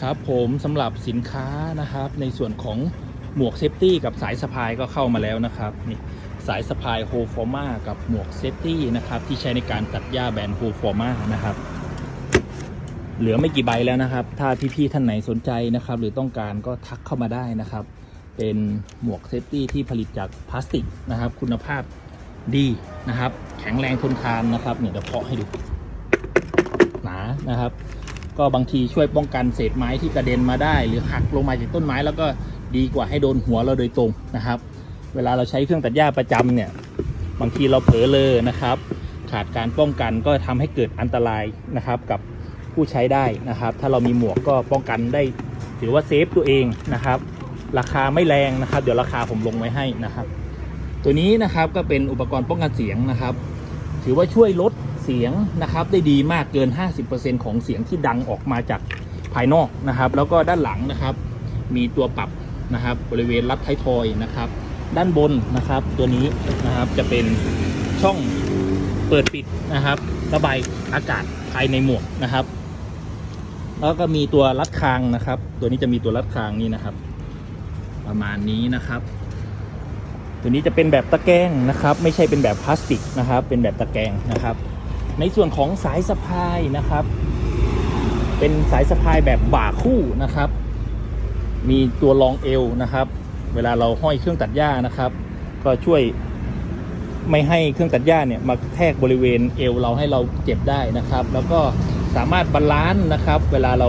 ครับผมสำหรับสินค้านะครับในส่วนของหมวกเซฟตี้กับสายสะพายก็เข้ามาแล้วนะครับนี่สายสะพายโฮฟอร์มากับหมวกเซฟตี้นะครับที่ใช้ในการตัดหญ้าแบรนด์โฮฟอร์มานะครับเหลือไม่กี่ใบแล้วนะครับ ถ้าพี่ๆท่านไหนสนใจนะครับ หรือต้องการก็ทักเข้ามาได้นะครับ เป็นหมวกเซฟตี้ที่ผลิตจากพลาสติกนะครับ คุณภาพดีนะครับ แข็งแรงทนทานนะครับเนี่ยเดี๋ยวเคาะให้ดูหนานะครับ ก็บางทีช่วยป้องกันเศษไม้ที่กระเด็นมาได้ หรือหักลงมาจากต้นไม้แล้วก็ดีกว่าให้โดนหัวเราโดยตรงนะครับ เวลาเราใช้เครื่องตัดหญ้าประจำเนี่ยบางทีเราเผลอเลยนะครับ ขาดการป้องกันก็ทำให้เกิดอันตรายนะครับกับผู้ใช้ได้นะครับ ถ้าเรามีหมวกก็ป้องกันได้ ถือว่าเซฟตัวเองนะครับ ราคาไม่แรงนะครับ เดี๋ยวราคาผมลงไว้ให้นะครับ ตัวนี้นะครับก็เป็นอุปกรณ์ป้องกันเสียงนะครับ ถือว่าช่วยลด เสียงนะครับได้ดีมากเกิน 50%ของเสียงที่ดังออกมาจากภายนอกนะครับ แล้วก็ด้านหลังนะครับ มีตัวปรับนะครับบริเวณรัดท้ายทอยนะครับ ด้านบนนะครับตัวนี้นะครับจะเป็นช่องเปิดปิดนะครับ ระบายอากาศภายในหมวกนะครับ แล้วก็มีตัวรัดคางนะครับ ตัวนี้จะมีตัวรัดคางนี่นะครับ ประมาณนี้นะครับตัวนี้จะเป็นแบบตะแกรงนะครับ ไม่ใช่เป็นแบบพลาสติกนะครับ เป็นแบบตะแกรงนะครับ ในส่วนของสายสะพายนะครับ เป็นสายสะพายแบบบ่าคู่นะครับ มีตัวรองเอวนะครับ เวลาเราห้อยเครื่องตัดหญ้านะครับ ก็ช่วยไม่ให้เครื่องตัดหญ้าเนี่ยมาแทกบริเวณเอวเราให้เราเจ็บได้นะครับ แล้วก็สามารถบาลานซ์นะครับ เวลาเรา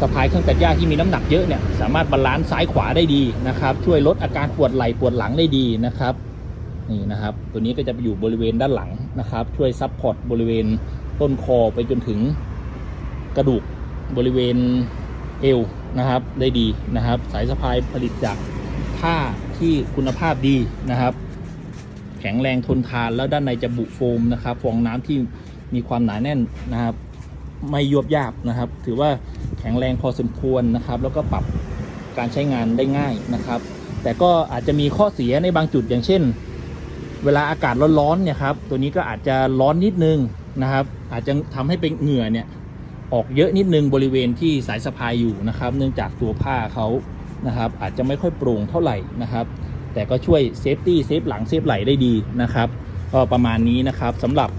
สะพายเครื่องตัดหญ้าที่มีน้ำหนักเยอะเนี่ยสามารถบาลานซ์ซ้ายขวาได้ดีนะครับ ช่วยลดอาการปวดไหล่ปวดหลังได้ดีนะครับ นี่นะครับ ตัวนี้ก็จะไปอยู่บริเวณด้านหลังนะครับ ช่วยซับพอร์ตบริเวณต้นคอไปจนถึงกระดูกบริเวณเอวนะครับ ได้ดีนะครับ สายสะพายผลิตจากผ้าที่คุณภาพดีนะครับ แข็งแรงทนทานแล้วด้านในจะบุโฟมนะครับ ฟองน้ำที่มีความหนาแน่นนะครับ ไม่ยวบยาบนะครับ ถือว่าแข็งแรงพอสมควรนะครับ แล้วก็ปรับการใช้งานได้ง่ายนะครับ แต่ก็อาจจะมีข้อเสียในบางจุดอย่างเช่น เวลาอากาศร้อนๆเนี่ยครับตัวนี้ก็อาจจะร้อนนิดนึงนะครับ อาจจะทำให้เป็นเหงื่อเนี่ยออกเยอะนิดนึงบริเวณที่สายสะพายอยู่นะครับ เนื่องจากตัวผ้าเขานะครับ อาจจะไม่ค่อยโปร่งเท่าไหร่นะครับ แต่ก็ช่วยเซฟตี้เซฟหลังเซฟไหลได้ดีนะครับก็ประมาณนี้นะครับสำหรับ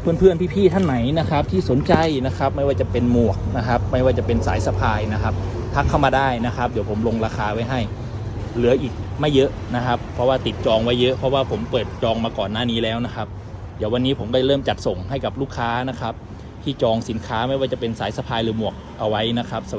เพื่อนๆพี่ๆท่านไหนนะครับ ที่สนใจนะครับไม่ว่าจะเป็นหมวกนะครับ ไม่ว่าจะเป็นสายสะพายนะครับ ทักเข้ามาได้นะครับ เดี๋ยวผมลงราคาไว้ให้ เหลืออีกไม่เยอะนะครับ เพราะว่าติดจองไว้เยอะเพราะว่าผมเปิดจองมาก่อนหน้านี้แล้วนะครับ เดี๋ยววันนี้ผมได้เริ่มจัดส่งให้กับลูกค้านะครับ ที่จองสินค้าไม่ว่าจะเป็นสายสะพายหรือหมวกเอาไว้นะครับ